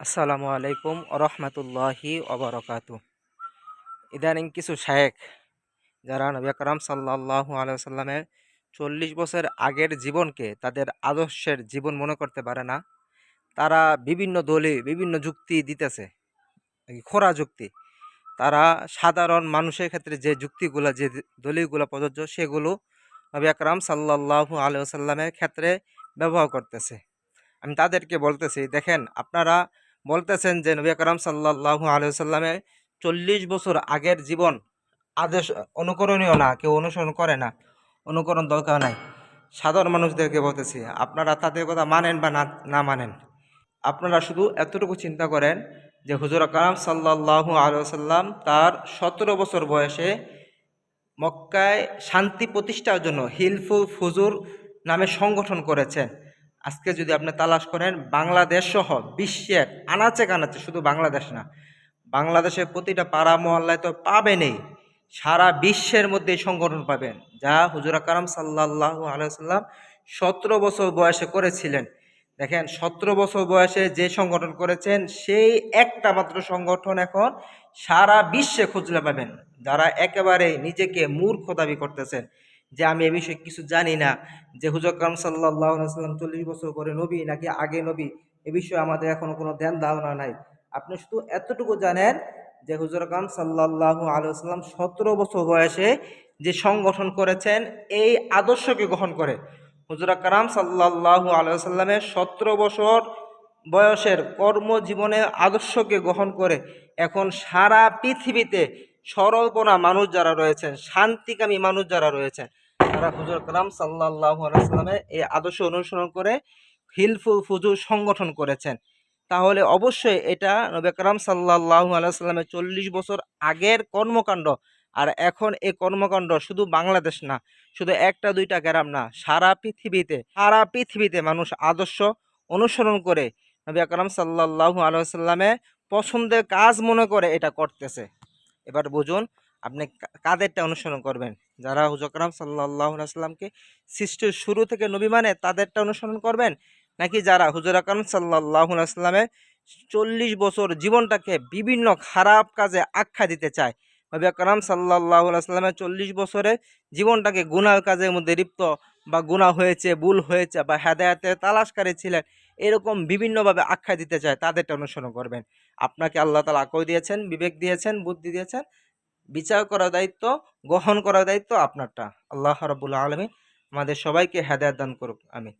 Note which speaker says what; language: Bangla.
Speaker 1: আসসালামু আলাইকুম রহমতুল্লাহি অবরকাতু ইদানিং কিছু শায়েক যারা নবী আকরাম সাল্লাল্লাহু আলাইহি সাল্লামের চল্লিশ বছর আগের জীবনকে তাদের আদর্শের জীবন মনে করতে পারে না, তারা বিভিন্ন দলে বিভিন্ন যুক্তি দিতেছে খোরা যুক্তি। তারা সাধারণ মানুষের ক্ষেত্রে যে যুক্তিগুলো, যে দলিলগুলো প্রযোজ্য, সেগুলো নবী আকরাম সাল্লাল্লাহু আলাইহি সাল্লামের ক্ষেত্রে ব্যবহার করতেছে। আমি তাদেরকে বলতেছি, দেখেন, আপনারা বলতেছেন যে নবী আকরাম সাল্লাল্লাহু আলাইহি সাল্লামের চল্লিশ বছর আগের জীবন আদেশ অনুকরণীয় না, কেউ অনুসরণ করে না, অনুকরণ দরকার নাই। সাধারণ মানুষদেরকে বলতেছি, আপনারা তাদের কথা মানেন বা না না মানেন। আপনারা শুধু এতটুকু চিন্তা করেন যে হুজুর আকরাম আলাইহি সাল্লাম তার সতেরো বছর বয়সে মক্কায় শান্তি প্রতিষ্ঠার জন্য হিলফুল ফুজুর নামে সংগঠন করেছেন। আজকে যদি আপনি তালাশ করেন বাংলাদেশ সহ বিশ্বের আনাচে কানাচে, শুধু বাংলাদেশ না, বাংলাদেশের প্রতিটা পাড়া মহল্লায় তো পাবেনই, সারা বিশ্বের মধ্যে এই সংগঠন পাবেন। যা হুজুর কারাম সাল্লাহ আলাইসাল্লাম সতেরো বছর বয়সে করেছিলেন। দেখেন, সতেরো বছর বয়সে যে সংগঠন করেছেন, সেই একটা মাত্র সংগঠন এখন সারা বিশ্বে খুঁজলে পাবেন। যারা একেবারে নিজেকে মূর্খ দাবি করতেছেন যে আমি এ বিষয়ে কিছু জানি না, যে হুজুর কালাম সাল্লাহ সাল্লাম চল্লিশ বছর পরে নবী নাকি আগে নবী, এ বিষয়ে আমাদের এখনও কোনো ধ্যান ধারণা নাই। আপনি শুধু এতটুকু জানেন যে হুজুর কালাম সাল্লাহ আলুসাল্লাম সতেরো বছর বয়সে যে সংগঠন করেছেন, এই আদর্শকে গ্রহণ করে। হুজুর কালাম সাল্লাহ আলুসাল্লামের সতেরো বছর বয়সের কর্মজীবনের আদর্শকে গ্রহণ করে এখন সারা পৃথিবীতে সরলপনা মানুষ যারা রয়েছেন, শান্তিকামী মানুষ যারা রয়েছেন, তারা হুজুর কালাম সাল্লাহ আলাইসাল্লামের এই আদর্শ অনুসরণ করে হিলফুল ফুজুর সংগঠন করেছেন। তাহলে অবশ্যই এটা নবে কালাম সাল্লাহ আলাইসাল্লামের চল্লিশ বছর আগের কর্মকাণ্ড, আর এখন এই কর্মকাণ্ড শুধু বাংলাদেশ না, শুধু একটা দুইটা গ্রাম না, সারা পৃথিবীতে সারা পৃথিবীতে মানুষ আদর্শ অনুসরণ করে নবী আকরাম সাল্লাহ আলাইসাল্লামে পছন্দের কাজ মনে করে এটা করতেছে। এবার বুঝুন, আপনি কাদেরটা অনুসরণ করবেন? যারা হুজকরাম সাল্লাহ সাল্লামকে সৃষ্টির শুরু থেকে নবী মানে তাদেরটা অনুসরণ করবেন? নাকি যারা হুজুর আকরম সাল্লাহ সাল্লামের চল্লিশ বছর জীবনটাকে বিভিন্ন খারাপ কাজে আখ্যা দিতে চায়? নবী আকরাম সাল্লাহ সাল্লামের চল্লিশ বছরে জীবনটাকে গুনার কাজের মধ্যে লিপ্ত বা গুণা হয়েছে, ভুল হয়েছে বা হেদায়াতে তালাশকারী ছিলেন, এরকম বিভিন্নভাবে আখ্যা দিতে চায়, তাদেরটা অনুসরণ করবেন। আপনাকে আল্লাহ তালা আকল দিয়েছেন? বিবেক দিয়েছেন? বুদ্ধি দিয়েছেন? বিচার করার দায়িত্ব, গ্রহণ করার দায়িত্ব আপনারটা। আল্লাহ রবুল্লা আলমী আমাদের সবাইকে হেদায়ত দান করুক। আমি